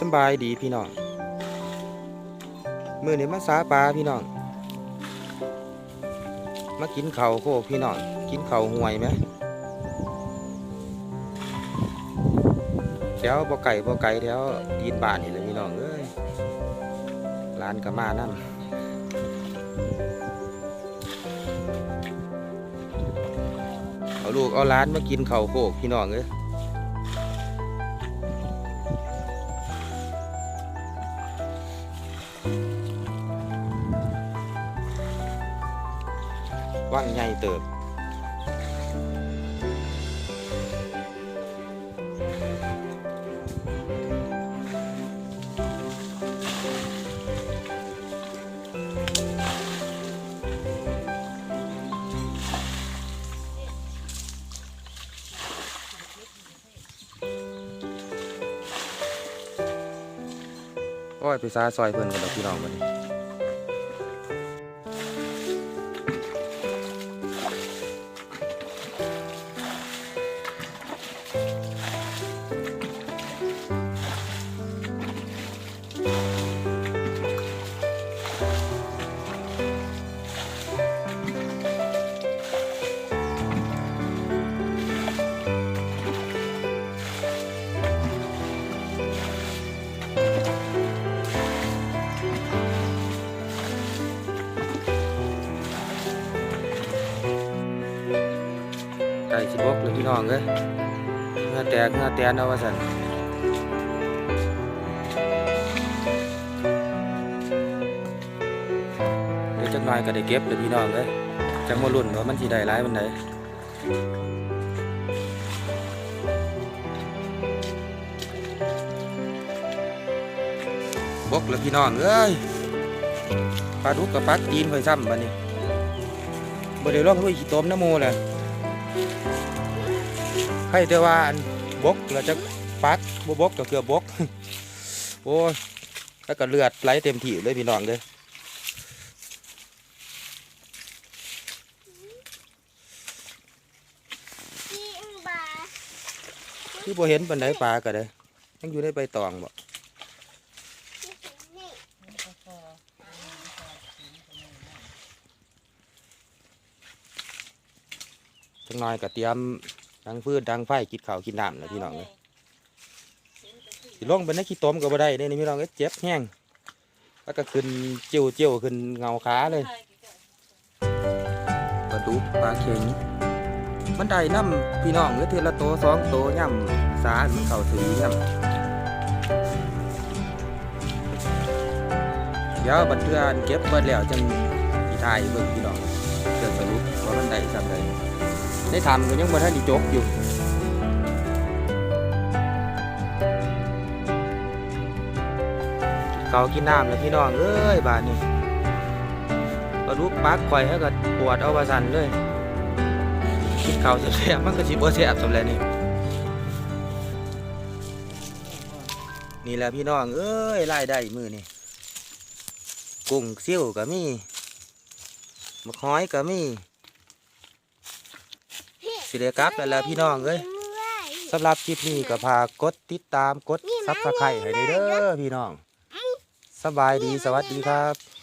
สบายดีพี่น้องมือนี้มาสาปลาพี่น้องมากินเข่าโคกพี่น้องกินเข่าห่วยไหมแถวบ่ไก่บ่ไก่แถวยีนบ้านนี่แหละพี่น้องเอ้ยร้านก็มานั่นเอาลูกเอาร้านมากินเข่าโคกพี่น้องเอ้ย ว่างใหญ่เติบโอ้ยไปซาซอยเพิ่นกันดอกพี่น้องวันนี้ สิบกเลยพี่น้องเอ้ยเงาแตกเงาแตนเอาว่าสันเดี๋ยวจักหน่อยก็ได้เก็บเลยพี่น้องเอ้ยจังมาลุ่นว่ามันสิได้ร้ายมันไดบกเลยพี่น้องเอ้ยปลาดุกกับปลาตีนไปซ้ำบัดนี้บ่ได้ลองลุยขี้ต้มน้ำมูเลย ให้แต่ว่าอันบกเราจะปักบ่บกก็เกือบบก โอ้ยแล้วก็เลือดไหลเต็มที่เลยพี่น้องเลยพี่อึ้งบาที่บ่เห็นปันไดปลาก็ได้ยังอยู่ในใบตองบ่ จังน้อยก็เตรียมดังฟืนดังไฟกินข้าวกินน้ำแล้วพี่น้องเลยสิลงไปในขี้ต้มก็บ่ได้เด้นี่พี่น้องเอ้ยเจ็บแห้งแล้วก็ขึ้นเจียวเจียวขึ้นเงาขาเลยปลาดุกปลาเข็งมันได้น้ำพี่น้องเอ้ยเทอละโตสองโตย่ำสามันเข้าถึงย่ำเดี๋ยวบัดเทือนเก็บเบิดแล้วจังสิถ่ายเบิ่งพี่น้อง ในถ้ำก็ยังบ่ทันได้จบอยู่เขากินน้ำแล้วพี่น้องเอ้ยบาดนี้ปลาดุกปักข่อยให้ก็ปวดเอาว่าสั่นเลยกินข้าวแซ่บมันก็สิบ่แซ่บสำแล้วนี่นี่แหละพี่น้องเอ้ยรายได้มือนี่กุ้งเซี่ยวก็มีมะค้อยก็มี สิเดกลับแล้วล่ะพี่น้องเอ้ยสำหรับคลิปนี้ก็พากดติดตามกดซับสไครต์ให้ได้เด้อพี่น้อง สบายดีสวัสดีครับ